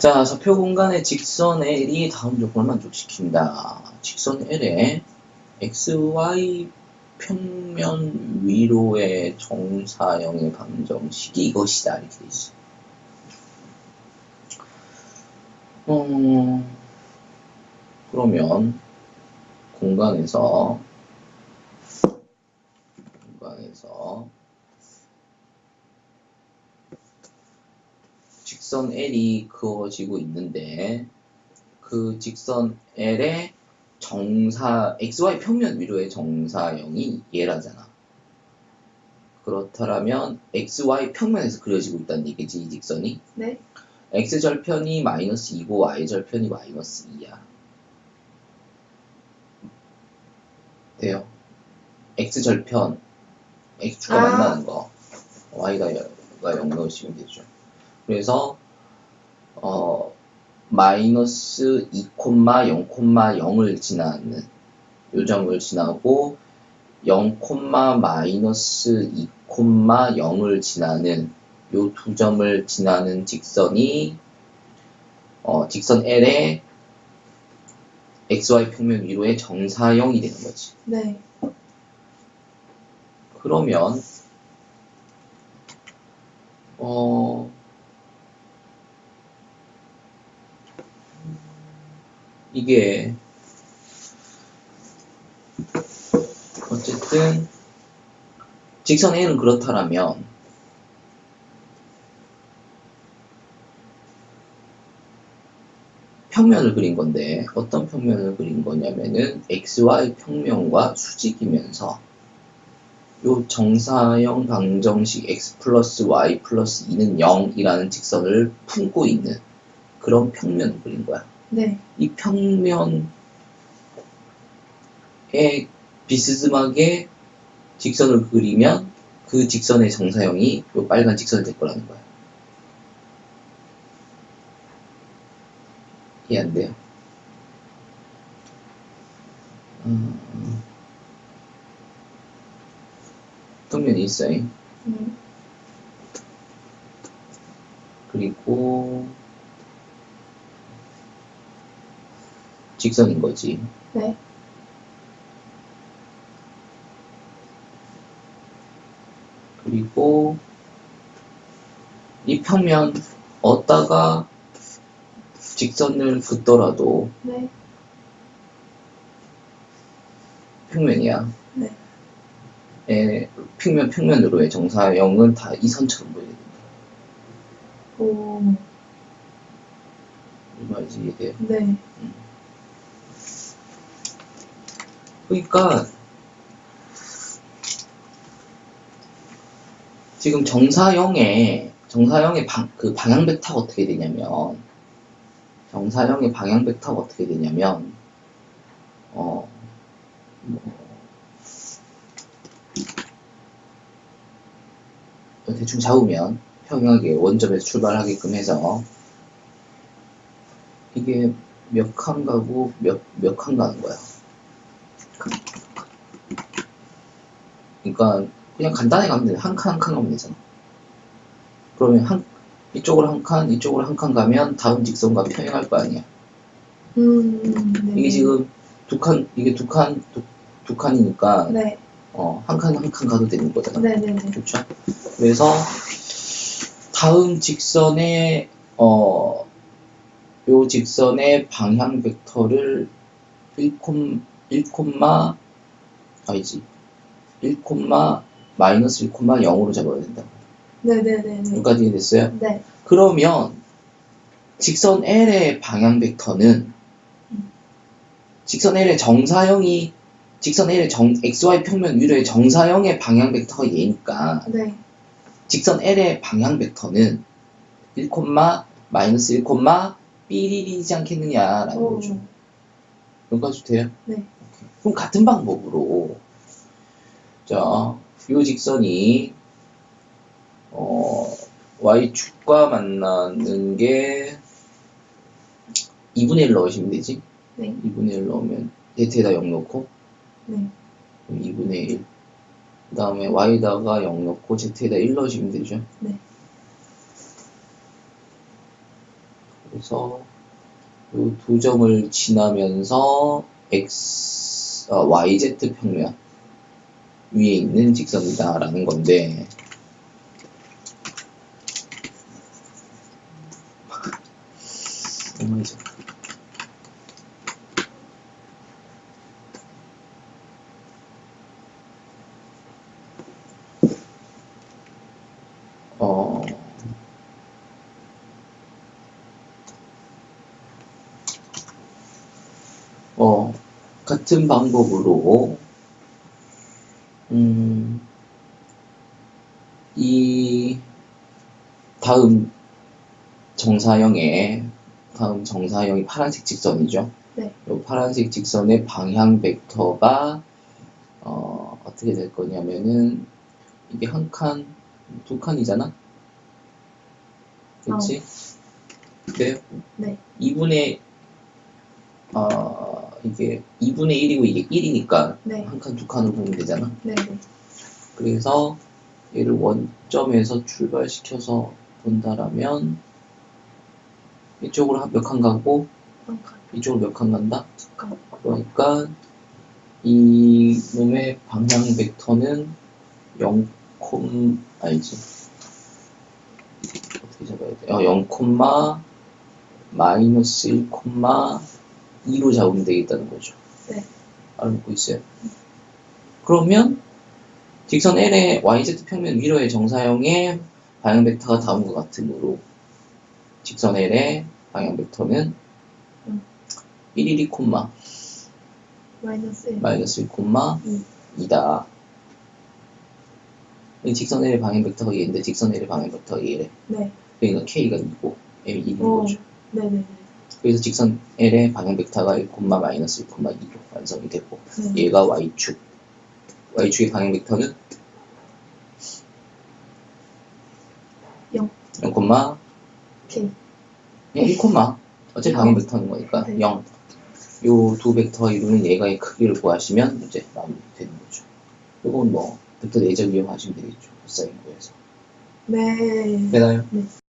자, 좌표 공간의 직선 L이 다음 조건을 만족시킨다. 직선 L에 XY 평면 위로의 정사형의 방정식이 이것이다. 이렇게 돼 있어. 음, 그러면 공간에서 직선 L이 그어지고 있는데 그 직선 L의 정사 XY 평면 위로의 정사형이 얘라잖아. 그렇다면 XY 평면에서 그려지고 있다는 얘기지 이 직선이. 네. X절편이 마이너스 2고 Y절편이 마이너스 2야. 돼요. X절편, X축과 아. 만나는 거. Y가 0 넣으시면 되죠. 그래서, 어, 마이너스 2,0,0을 지나는 요점을 지나고 0, 마이너스 2,0을 지나는 요 두 점을 지나는 직선이 어, 직선 L의 XY 평면 위로의 정사형이 되는 거지. 네. 그러면 어 이게 어쨌든 직선 A는 그렇다라면 평면을 그린 건데 어떤 평면을 그린 거냐면은 XY 평면과 수직이면서 요 정사형 방정식 x 플러스 y 플러스 2는 0이라는 직선을 품고 있는 그런 평면을 그린 거야. 네. 이 평면에 비스듬하게 직선을 그리면 그 직선의 정사형이 요 빨간 직선이 될 거라는 거야. 이해 안 돼요? 음, 평면이 있어요. 음. 그리고 직선인 거지. 네. 그리고 이 평면 얻다가 직선을 긋더라도 네. 평면이야. 네. 에, 평면 평면으로의 정사형은 다 이 선처럼 보이게 된다. 오. 이 말이지 이해돼요? 네. 그러니까 지금 정사형의 정사형의 방, 그 방향 벡터가 어떻게 되냐면 정사형의 방향 벡터가 어떻게 되냐면 어 뭐, 대충 잡으면 평행하게 원점에서 출발하게끔 해서 이게 몇 칸 가고 몇 몇 칸 가는 거야. 그러니까 그냥 간단하게 가면 돼. 한 칸 한 칸 가면 되잖아. 그러면 한 이쪽으로 한 칸, 이쪽으로 한 칸 가면 다음 직선과 평행할 거 아니야. 음. 네. 이게 지금 두 칸, 이게 두 칸, 두, 두 칸이니까 네. 어, 한 칸 한 칸 가도 되는 거잖아. 네. 네. 네. 그렇죠? 그래서 다음 직선의 어, 요 직선의 방향 벡터를 1, 1, 아니지 1, 마이너스 1, 0으로 잡아야 된다. 네. 네. 네. 네. 여기까지 이해됐어요? 네. 그러면 직선 L의 방향 벡터는 직선 L의 정사형이 직선 L의 정, XY 평면 위로의 정사형의 방향 벡터가 얘니까 네. 직선 L의 방향 벡터는 1, 마이너스 1, 삐리리지 않겠느냐라는 오. 거죠. 여기까지 돼요? 네. 그럼 같은 방법으로 자, 이 직선이 어, y축과 만나는 게 2분의 1 넣으시면 되지? 네. 2분의 1 넣으면 z에다 0 넣고 네. 그럼 2분의 1. 그 다음에 y에다가 0 넣고 z에다 1 넣으시면 되죠. 네. 그래서 이 두 점을 지나면서 x, 어, yz 평면 위에 있는 직선이다라는 건데 얼마죠? 어, 어, 같은 방법으로, 음, 이 다음 정사형의 다음 정사형이 파란색 직선이죠. 네. 이 파란색 직선의 방향 벡터가 어, 어떻게 될 거냐면은 이게 한 칸, 두 칸이잖아. 그렇지? 그래요? 네. 2분의 어, 이게 2분의 1이고 이게 1이니까 네. 한 칸, 두 칸으로 보면 되잖아. 네. 네. 그래서 얘를 원점에서 출발시켜서 본다라면 이쪽으로 몇 칸 가고 이쪽으로 몇 칸 간다? 두 칸. 그러니까 이 놈의 방향 벡터는 0, 아니지 어떻게 잡아야 돼? 어, 0, 마이너스 1, 2로 잡으면 되겠다는 거죠. 네. 알아먹고 있어요. 그러면 직선 L의 YZ 평면 위로의 정사형의 방향 벡터가 다음과 같으므로 직선 L의 방향 벡터는 음. 1, 1, 2, 콤마 마이너스 1. 마이너스 1, 콤마 이. 2다. 이 직선 L의 방향 벡터가 얘인데 직선 L의 방향 벡터가 얘래. 네. 그러니까 K가 2고 M이 1인 오. 거죠. 네네네. 그래서 직선 L의 방향 벡터가 1, 마이너스 1, 2로 완성이 되고 네. 얘가 Y축. Y축의 방향 벡터는 영. 0, K. 1, 어차피 방향 벡터는 거니까 네. 0. 요두 벡터가 이루는 얘가의 크기를 구하시면 이제 마무리 되는 거죠. 이건 뭐 벡터 내적 이용하시면 되겠죠. 사인 구해서. 네. 되나요? 네.